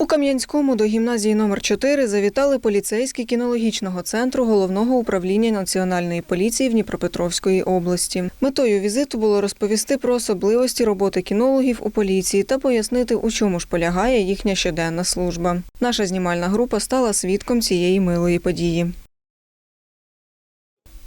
У Кам'янському до гімназії номер 4 завітали поліцейські кінологічного центру головного управління національної поліції в Дніпропетровської області. Метою візиту було розповісти про особливості роботи кінологів у поліції та пояснити, у чому ж полягає їхня щоденна служба. Наша знімальна група стала свідком цієї милої події.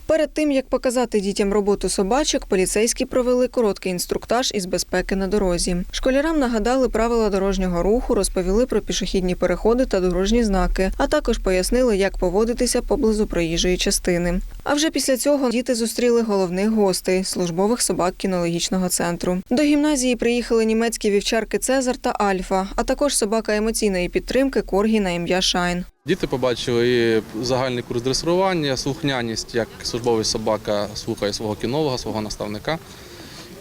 Перед тим як показати дітям роботу собачок, поліцейські провели короткий інструктаж із безпеки на дорозі. Школярам нагадали правила дорожнього руху, розповіли про пішохідні переходи та дорожні знаки, а також пояснили, як поводитися поблизу проїжджої частини. А вже після цього діти зустріли головних гостей службових собак кінологічного центру. До гімназії приїхали німецькі вівчарки Цезар та Альфа, а також собака емоційної підтримки Коргі на ім'я Шайн. Діти побачили і загальний курс дресирування, слухняність, як службовий собака слухає свого кінолога, свого наставника,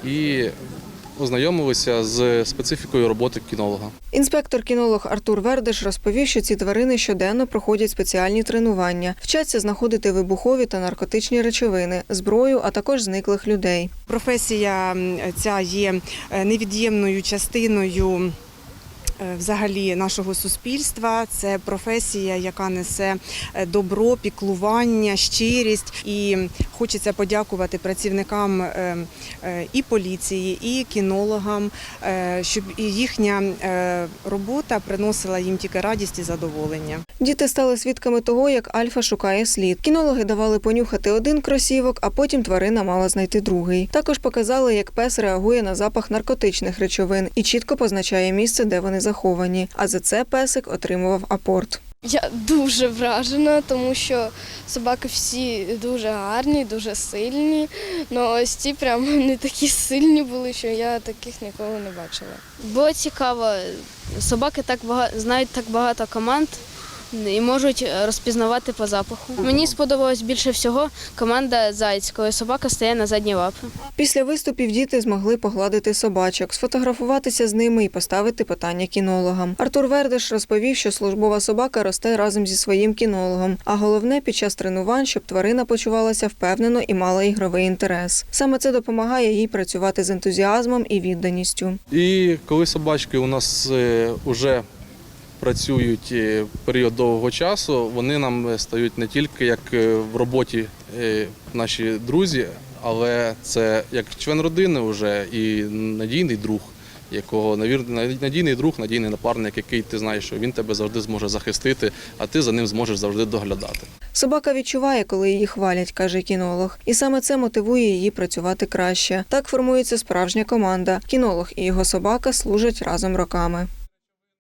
і ознайомилися з специфікою роботи кінолога. Інспектор-кінолог Артур Вердеш розповів, що ці тварини щоденно проходять спеціальні тренування, вчаться знаходити вибухові та наркотичні речовини, зброю, а також зниклих людей. Професія ця є е, невід'ємною частиною. Е, Взагалі нашого суспільства це професія, яка несе е, добро, піклування, щирість. І хочеться подякувати працівникам е, і поліції, і кінологам, щоб їхня робота приносила їм тільки радість і задоволення. Діти стали свідками того, як Альфа шукає слід. Кінологи давали понюхати один кросівок, а потім тварина мала знайти другий. Також показали, як пес реагує на запах наркотичних речовин і чітко позначає місце, де вони заховані. А за це песик отримував апорт. Я дуже вражена, тому що собаки всі дуже гарні, дуже сильні. Ну ось ці прямо не такі сильні були, що я таких ніколи не бачила. Було цікаво. Собаки так багато знають так багато команд і можуть розпізнавати по запаху. Мені сподобалось більше всього команда Зайць, коли собака стає на задні лапи. Після виступів діти змогли погладити собачок, сфотографуватися з ними і поставити питання кінологам. Артур Вердеш розповів, що службова собака росте разом зі своїм кінологом. А головне під час тренувань, щоб тварина почувалася впевнено і мала ігровий інтерес. Саме це допомагає їй працювати з ентузіазмом і відданістю. І коли собачки у нас вже працюють е, період довгого часу, вони нам стають не тільки як е, в роботі е, наші друзі, але це як член родини вже і надійний друг, якого надійний друг, надійний напарник, який ти знаєш, що він тебе завжди зможе захистити, а ти за ним зможеш завжди доглядати. Собака відчуває, коли її хвалять, каже кінолог, і саме це мотивує її працювати краще. Так формується справжня команда. Кінолог і його собака служать разом роками.